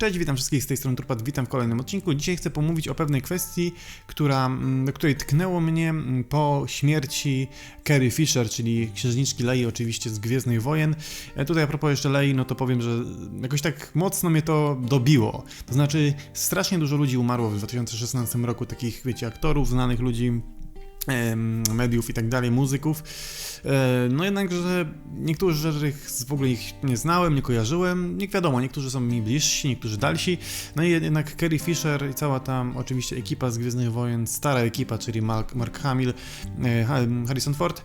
Cześć, witam wszystkich z tej strony Turpat, witam w kolejnym odcinku. Dzisiaj chcę pomówić o pewnej kwestii, która, mm, do której tknęło mnie mm, po śmierci Carrie Fisher, czyli księżniczki Lei oczywiście z Gwiezdnych Wojen. E, Tutaj a propos jeszcze Lei, no to powiem, że jakoś tak mocno mnie to dobiło. To znaczy, strasznie dużo ludzi umarło w 2016 roku, takich, wiecie, aktorów, znanych ludzi, mediów i tak dalej, muzyków. E, No jednakże niektórzy z których w ogóle ich nie znałem, nie kojarzyłem. Nie wiadomo, niektórzy są mi bliżsi, niektórzy dalsi. No i jednak Carrie Fisher i cała tam oczywiście ekipa z Gwiezdnych Wojen, stara ekipa, czyli Mark, Mark Hamill, e, Ha- Harrison Ford.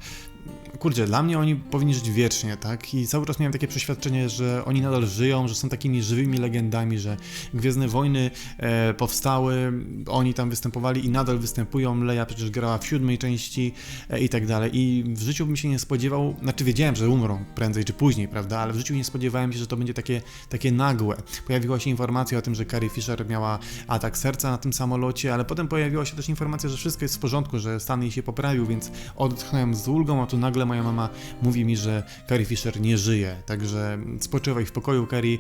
Kurczę, dla mnie oni powinni żyć wiecznie, tak? I cały czas miałem takie przeświadczenie, że oni nadal żyją, że są takimi żywymi legendami, że Gwiezdne Wojny e, powstały, oni tam występowali i nadal występują. Leia przecież grała w siódmej części e, i tak dalej. I w życiu bym się nie spodziewał, znaczy wiedziałem, że umrą prędzej czy później, prawda? Ale w życiu nie spodziewałem się, że to będzie takie, takie nagłe. Pojawiła się informacja o tym, że Carrie Fisher miała atak serca na tym samolocie, ale potem pojawiła się też informacja, że wszystko jest w porządku, że stan jej się poprawił, więc odetchnąłem z ulgą, a tu nagle moja mama mówi mi, że Carrie Fisher nie żyje. Także spoczywaj w pokoju, Carrie.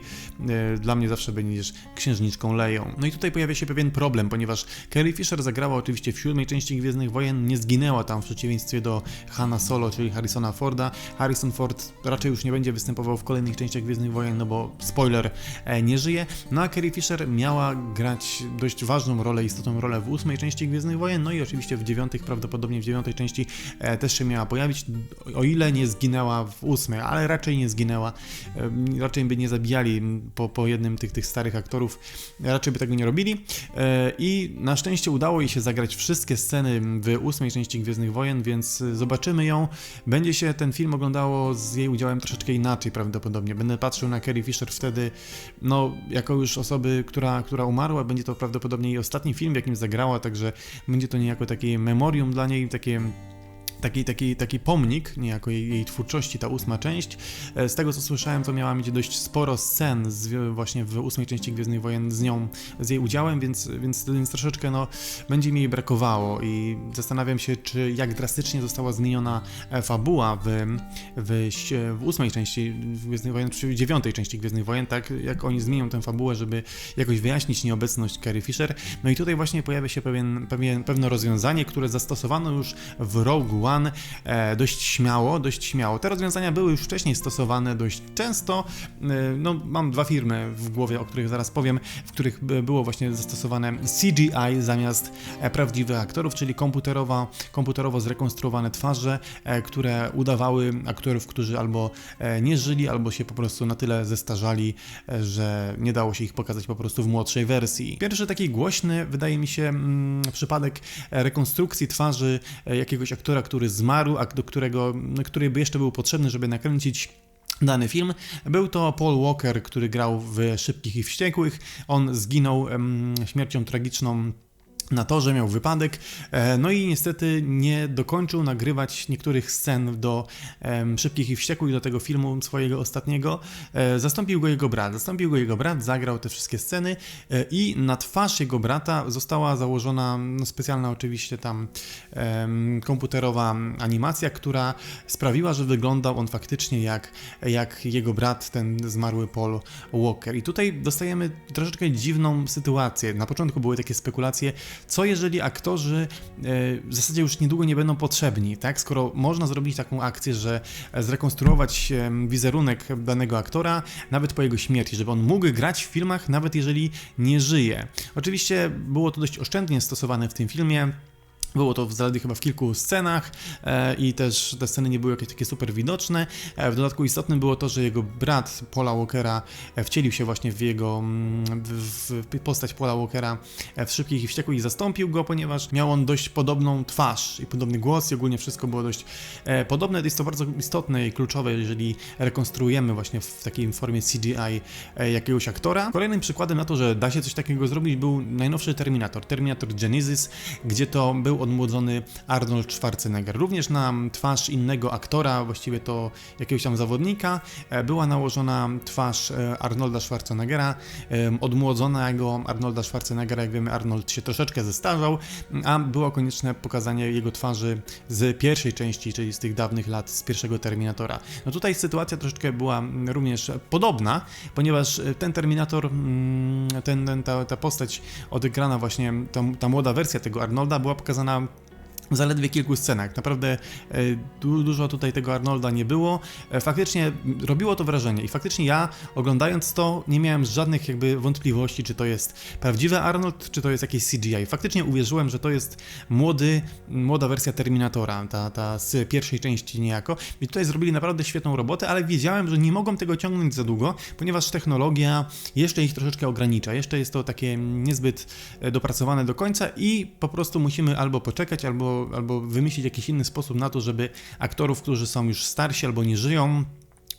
E, Dla mnie zawsze będziesz księżniczką Leją. No i tutaj pojawia się pewien problem, ponieważ Carrie Fisher zagrała oczywiście w siódmej części Gwiezdnych Wojen, nie zginęła tam w przeciwieństwie do Hanna Solo, czyli Harrisona Forda. Harrison Ford raczej już nie będzie występował w kolejnych częściach Gwiezdnych Wojen, no bo spoiler, e, nie żyje. No a Carrie Fisher miała grać dość ważną rolę, istotną rolę w ósmej części Gwiezdnych Wojen, no i oczywiście w dziewiątych, prawdopodobnie w dziewiątej części e, też się miała pojawić, o ile nie zginęła w ósmej, ale raczej nie zginęła, raczej by nie zabijali po, po jednym tych, tych starych aktorów, raczej by tego nie robili e, i na szczęście udało jej się zagrać wszystkie sceny w ósmej części Gwiezdnych Wojen, więc zobaczymy ją. Będzie się ten film oglądało z jej udziałem troszeczkę inaczej prawdopodobnie. Będę patrzył na Carrie Fisher wtedy, no, jako już osoby, która, która umarła, będzie to prawdopodobnie jej ostatni film, w jakim zagrała, także będzie to niejako takie memorium dla niej, takie taki, taki, taki pomnik niejako jej, jej twórczości, ta ósma część. E, Z tego co słyszałem, to miała mieć dość sporo scen z, właśnie w ósmej części Gwiezdnych Wojen z nią, z jej udziałem, więc, więc, więc troszeczkę no, będzie mi jej brakowało i zastanawiam się, czy jak drastycznie została zmieniona e, fabuła w, w, w ósmej części Gwiezdnych Wojen, czy w dziewiątej części Gwiezdnych Wojen, tak jak oni zmienią tę fabułę, żeby jakoś wyjaśnić nieobecność Carrie Fisher. No i tutaj właśnie pojawia się pewien, pewien, pewne rozwiązanie, które zastosowano już w Rogue One e, dość śmiało, dość śmiało. Te rozwiązania były już wcześniej stosowane dość często. E, no, mam dwa firmy w głowie, o których zaraz powiem, w których by- było właśnie zastosowane CGI zamiast e, prawdziwych aktorów, czyli komputerowa, komputerowo zrekonstruowane twarze, które udawały aktorów, którzy albo nie żyli, albo się po prostu na tyle zestarzali, że nie dało się ich pokazać po prostu w młodszej wersji. Pierwszy taki głośny, wydaje mi się, mm, przypadek rekonstrukcji twarzy jakiegoś aktora, który zmarł, a do którego, który by jeszcze był potrzebny, żeby nakręcić dany film. Był to Paul Walker, który grał w Szybkich i Wściekłych. On zginął śmiercią tragiczną na torze, miał wypadek, e, no i niestety nie dokończył nagrywać niektórych scen do Szybkich i Wściekłych, do tego filmu swojego ostatniego. E, zastąpił go jego brat, zastąpił go jego brat, zagrał te wszystkie sceny e, i na twarz jego brata została założona no, specjalna oczywiście tam komputerowa animacja, która sprawiła, że wyglądał on faktycznie jak, jak jego brat, ten zmarły Paul Walker. I tutaj dostajemy troszeczkę dziwną sytuację. Na początku były takie spekulacje, co jeżeli aktorzy e, w zasadzie już niedługo nie będą potrzebni, tak? Skoro można zrobić taką akcję, że zrekonstruować wizerunek danego aktora nawet po jego śmierci, żeby on mógł grać w filmach nawet jeżeli nie żyje. Oczywiście było to dość oszczędnie stosowane w tym filmie. Było to w zaledwie chyba w kilku scenach e, i też te sceny nie były jakieś takie super widoczne. E, w dodatku istotnym było to, że jego brat Paula Walkera e, wcielił się właśnie w jego mm, w, postać Paula Walkera w Szybkich i Wściekłych i zastąpił go, ponieważ miał on dość podobną twarz i podobny głos i ogólnie wszystko było dość podobne. Jest to bardzo istotne i kluczowe, jeżeli rekonstruujemy właśnie w takiej formie CGI jakiegoś aktora. Kolejnym przykładem na to, że da się coś takiego zrobić był najnowszy Terminator, Terminator Genesis, gdzie to był odmłodzony Arnold Schwarzenegger. Również na twarz innego aktora, właściwie to jakiegoś tam zawodnika, e, była nałożona twarz e, Arnolda Schwarzeneggera, e, odmłodzonego Arnolda Schwarzeneggera, jak wiemy Arnold się troszeczkę zestarzał, a było konieczne pokazanie jego twarzy z pierwszej części, czyli z tych dawnych lat, z pierwszego Terminatora. No tutaj sytuacja troszeczkę była mm, również podobna, ponieważ ten Terminator, mm, ten, ten, ta, ta postać odegrana właśnie, ta, ta młoda wersja tego Arnolda była pokazana Um, w zaledwie kilku scenach. Naprawdę e, du dużo tutaj tego Arnolda nie było. E, faktycznie robiło to wrażenie i faktycznie ja oglądając to nie miałem żadnych jakby wątpliwości, czy to jest prawdziwy Arnold, czy to jest jakieś CGI. Faktycznie uwierzyłem, że to jest młody, młoda wersja Terminatora, ta, ta z pierwszej części niejako. I tutaj zrobili naprawdę świetną robotę, ale wiedziałem, że nie mogą tego ciągnąć za długo, ponieważ technologia jeszcze ich troszeczkę ogranicza. Jeszcze jest to takie niezbyt e, dopracowane do końca i po prostu musimy albo poczekać, albo albo, wymyślić jakiś inny sposób na to, żeby aktorów, którzy są już starsi albo nie żyją,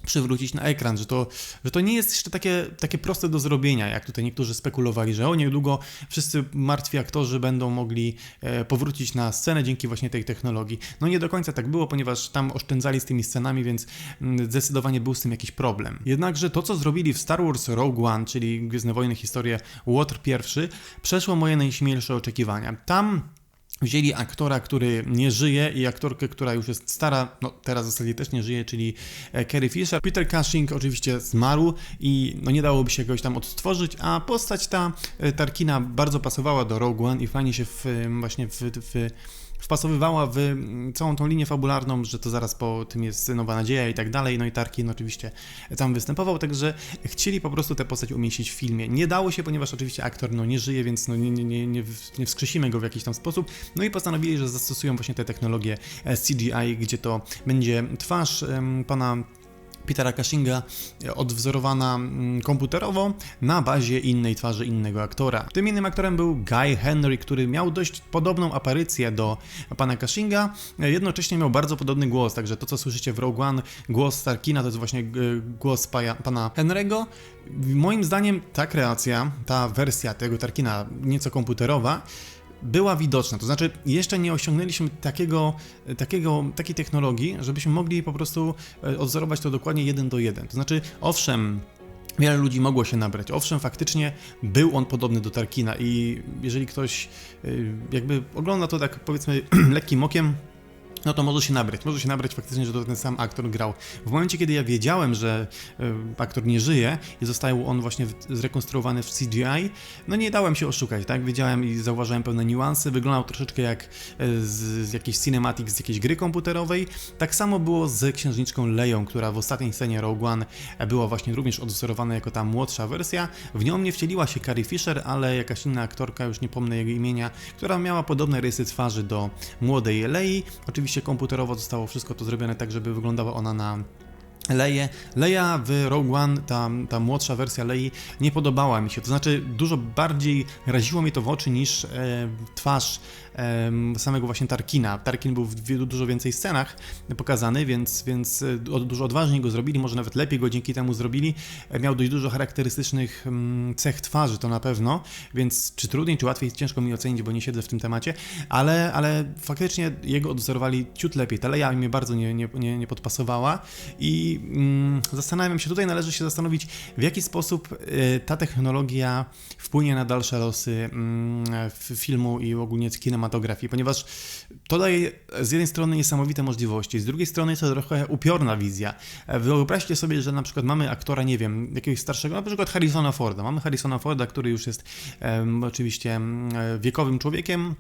przywrócić na ekran, że to, że to nie jest jeszcze takie, takie proste do zrobienia, jak tutaj niektórzy spekulowali, że o niedługo wszyscy martwi aktorzy będą mogli e, powrócić na scenę dzięki właśnie tej technologii. No nie do końca tak było, ponieważ tam oszczędzali z tymi scenami, więc mm, zdecydowanie był z tym jakiś problem. Jednakże to, co zrobili w Star Wars Rogue One, czyli Gwiezdne Wojny, historię Łotr pierwszy, przeszło moje najśmielsze oczekiwania. Tam Wzięli aktora, który nie żyje i aktorkę, która już jest stara, no teraz w zasadzie też nie żyje, czyli e, Carrie Fisher. Peter Cushing oczywiście zmarł i no nie dałoby się jakoś tam odtworzyć, a postać ta e, Tarkina bardzo pasowała do Rogue One i fajnie się w, właśnie w, w wpasowywała w mm, całą tą linię fabularną, że to zaraz po tym jest Nowa Nadzieja i tak dalej, no i Tarkin oczywiście tam występował, także chcieli po prostu tę postać umieścić w filmie. Nie dało się, ponieważ oczywiście aktor no, nie żyje, więc no, nie, nie, nie, nie, wskrzesimy go w jakiś tam sposób, no i postanowili, że zastosują właśnie te technologie e, CGI, gdzie to będzie twarz pana Petera Cushinga e, odwzorowana mm, komputerowo na bazie innej twarzy innego aktora. Tym innym aktorem był Guy Henry, który miał dość podobną aparycję do pana Cushinga, e, jednocześnie miał bardzo podobny głos, także to co słyszycie w Rogue One, głos Starkina to jest właśnie e, głos pana Henry'ego. Moim zdaniem ta kreacja, ta wersja tego Tarkina nieco komputerowa, była widoczna. To znaczy, jeszcze nie osiągnęliśmy takiego, takiego, takiej technologii, żebyśmy mogli po prostu e, odzorować to dokładnie jeden do jeden. To znaczy, owszem, Wiele ludzi mogło się nabrać. Owszem, faktycznie był on podobny do Tarkina i jeżeli ktoś e, jakby ogląda to tak powiedzmy lekkim okiem, no to może się nabrać. Może się nabrać faktycznie, że to ten sam aktor grał. W momencie, kiedy ja wiedziałem, że y, aktor nie żyje i został on właśnie zrekonstruowany w CGI, no nie dałem się oszukać, tak? Wiedziałem i zauważyłem pewne niuanse. Wyglądał troszeczkę jak y, z, z jakiejś cinematic, z jakiejś gry komputerowej. Tak samo było z księżniczką Leją, która w ostatniej scenie Rogue One była właśnie również odwzorowana jako ta młodsza wersja. W nią nie wcieliła się Carrie Fisher, ale jakaś inna aktorka, już nie pomnę jego imienia, która miała podobne rysy twarzy do młodej Lei. Oczywiście oczywiście komputerowo zostało wszystko to zrobione tak, żeby wyglądała ona na Leję. Leia w Rogue One, ta, ta młodsza wersja Lei, nie podobała mi się. To znaczy, dużo bardziej raziło mi to w oczy niż e, twarz e, samego właśnie Tarkina. Tarkin był w dużo więcej scenach pokazany, więc, więc e, dużo odważniej go zrobili, może nawet lepiej go dzięki temu zrobili. E, miał dość dużo charakterystycznych m, cech twarzy, to na pewno, więc czy trudniej, czy łatwiej, ciężko mi ocenić, bo nie siedzę w tym temacie, ale, ale faktycznie jego odwzorowali ciut lepiej. Ta Leia mi bardzo nie, nie, nie, nie podpasowała i mm, zastanawiam się, tutaj należy się zastanowić, w jaki sposób y, ta technologia wpłynie na dalsze losy mm, filmu i ogólnie kinematografii, ponieważ to daje z jednej strony niesamowite możliwości, z drugiej strony jest to trochę upiorna wizja. Wyobraźcie sobie, że na przykład mamy aktora, nie wiem, jakiegoś starszego, na przykład Harrisona Forda. Mamy Harrisona Forda, który już jest oczywiście um, wiekowym człowiekiem,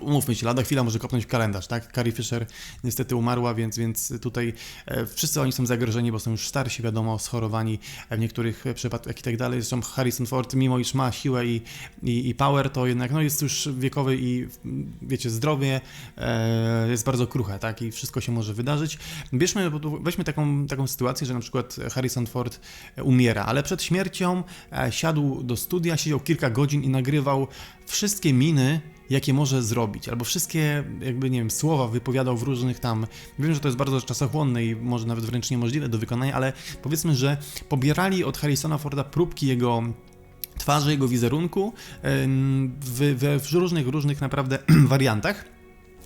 Umówmy się, lada chwila może kopnąć w kalendarz, tak? Carrie Fisher niestety umarła, więc, więc tutaj e, wszyscy oni są zagrożeni, bo są już starsi, wiadomo, schorowani w niektórych przypadkach i tak dalej. Zresztą Harrison Ford, mimo iż ma siłę i, i, i power, to jednak no, jest już wiekowy i wiecie, zdrowie e, jest bardzo kruche, tak? I wszystko się może wydarzyć. Bierzmy, weźmy taką, taką sytuację, że na przykład Harrison Ford umiera, ale przed śmiercią e, siadł do studia, siedział kilka godzin i nagrywał wszystkie miny, jakie może zrobić, albo wszystkie, jakby, nie wiem, słowa wypowiadał w różnych tam. Wiem, że to jest bardzo czasochłonne i może nawet wręcz niemożliwe do wykonania, ale powiedzmy, że pobierali od Harrisona Forda próbki jego twarzy, jego wizerunku w, w, w różnych, różnych naprawdę wariantach.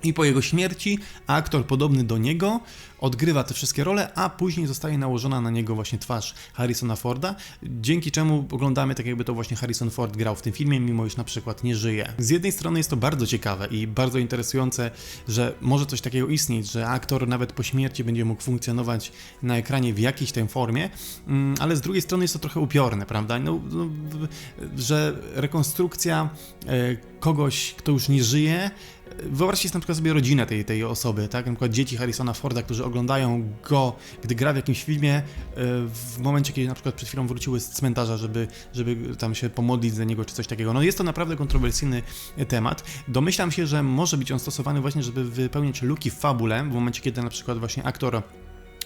I po jego śmierci aktor podobny do niego odgrywa te wszystkie role, a później zostaje nałożona na niego właśnie twarz Harrisona Forda, dzięki czemu oglądamy tak jakby to właśnie Harrison Ford grał w tym filmie, mimo iż na przykład nie żyje. Z jednej strony jest to bardzo ciekawe i bardzo interesujące, że może coś takiego istnieć, że aktor nawet po śmierci będzie mógł funkcjonować na ekranie w jakiejś tej formie, mm, ale z drugiej strony jest to trochę upiorne, prawda? No, no, że rekonstrukcja e, kogoś, kto już nie żyje, Wyobraźcie sobie na przykład sobie rodzinę tej, tej osoby, tak? Na przykład dzieci Harrisona Forda, którzy oglądają go, gdy gra w jakimś filmie, e, w momencie, kiedy na przykład przed chwilą wróciły z cmentarza, żeby, żeby tam się pomodlić za niego, czy coś takiego. No jest to naprawdę kontrowersyjny temat. Domyślam się, że może być on stosowany właśnie, żeby wypełniać luki w fabule, w momencie, kiedy na przykład właśnie aktor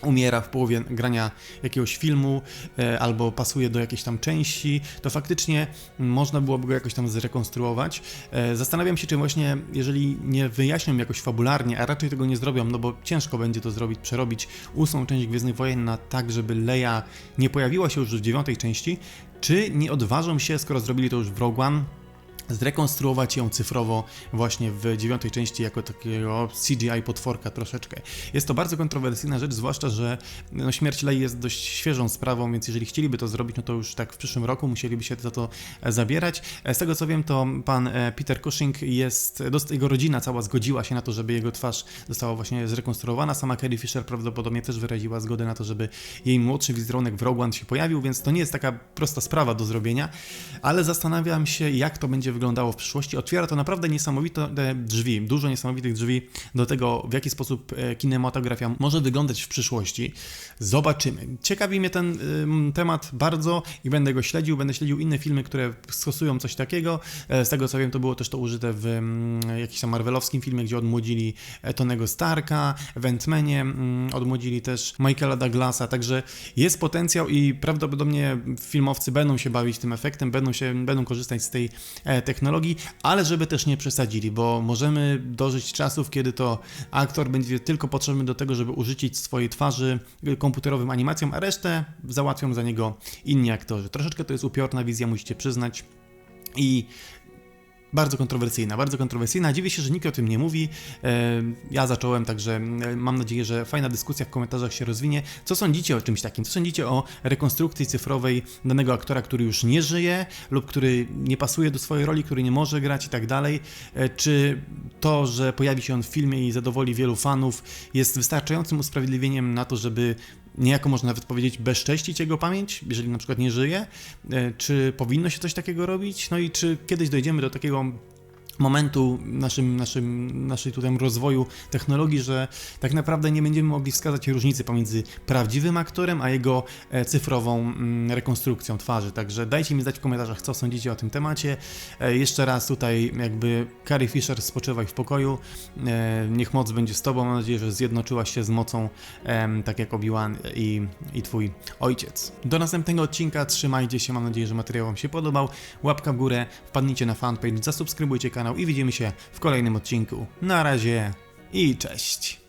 umiera w połowie grania jakiegoś filmu e, albo pasuje do jakiejś tam części, to faktycznie można byłoby go jakoś tam zrekonstruować. E, zastanawiam się, czy właśnie, jeżeli nie wyjaśnią jakoś fabularnie, a raczej tego nie zrobią, no bo ciężko będzie to zrobić, przerobić ósmą część Gwiezdnych Wojen na tak, żeby Leia nie pojawiła się już w dziewiątej części, czy nie odważą się, skoro zrobili to już w Rogue One, zrekonstruować ją cyfrowo właśnie w dziewiątej części jako takiego CGI potworka troszeczkę. Jest to bardzo kontrowersyjna rzecz, zwłaszcza, że no, śmierć Lei jest dość świeżą sprawą, więc jeżeli chcieliby to zrobić, no to już tak w przyszłym roku musieliby się za to e, zabierać. E, Z tego co wiem, to pan e, Peter Cushing jest, jego rodzina cała zgodziła się na to, żeby jego twarz została właśnie zrekonstruowana. Sama Carrie Fisher prawdopodobnie też wyraziła zgodę na to, żeby jej młodszy wizerunek w Rogue One się pojawił, więc to nie jest taka prosta sprawa do zrobienia, ale zastanawiam się, jak to będzie wyglądało w przyszłości. Otwiera to naprawdę niesamowite drzwi, dużo niesamowitych drzwi do tego, w jaki sposób e, kinematografia może wyglądać w przyszłości. Zobaczymy. Ciekawi mnie ten temat bardzo i będę go śledził. Będę śledził inne filmy, które stosują coś takiego. E, Z tego co wiem, to było też to użyte w jakimś tam marvelowskim filmie, gdzie odmłodzili e, Tonego Starka, w Ant-Manie odmłodzili też Michaela Douglasa, także jest potencjał i prawdopodobnie filmowcy będą się bawić tym efektem, będą, się, będą korzystać z tej e, technologii, ale żeby też nie przesadzili, bo możemy dożyć czasów, kiedy to aktor będzie tylko potrzebny do tego, żeby użycić swojej twarzy komputerowym animacjom, a resztę załatwią za niego inni aktorzy. Troszeczkę to jest upiorna wizja, musicie przyznać. I bardzo kontrowersyjna, bardzo kontrowersyjna. Dziwię się, że nikt o tym nie mówi. E, Ja zacząłem, także mam nadzieję, że fajna dyskusja w komentarzach się rozwinie. Co sądzicie o czymś takim? Co sądzicie o rekonstrukcji cyfrowej danego aktora, który już nie żyje lub który nie pasuje do swojej roli, który nie może grać i tak dalej? E, Czy to, że pojawi się on w filmie i zadowoli wielu fanów, jest wystarczającym usprawiedliwieniem na to, żeby niejako można nawet powiedzieć bezcześcić jego pamięć, jeżeli na przykład nie żyje? E, Czy powinno się coś takiego robić? No i czy kiedyś dojdziemy do takiego momentu naszym, naszym, naszej tutaj rozwoju technologii, że tak naprawdę nie będziemy mogli wskazać różnicy pomiędzy prawdziwym aktorem, a jego e, cyfrową mm, rekonstrukcją twarzy. Także dajcie mi znać w komentarzach, co sądzicie o tym temacie. E, Jeszcze raz tutaj jakby Carrie Fisher spoczywaj w pokoju. E, Niech moc będzie z tobą. Mam nadzieję, że zjednoczyłaś się z mocą, tak jak Obi-Wan i, i twój ojciec. Do następnego odcinka. Trzymajcie się. Mam nadzieję, że materiał wam się podobał. Łapka w górę. Wpadnijcie na fanpage, zasubskrybujcie kanał i widzimy się w kolejnym odcinku. Na razie i cześć.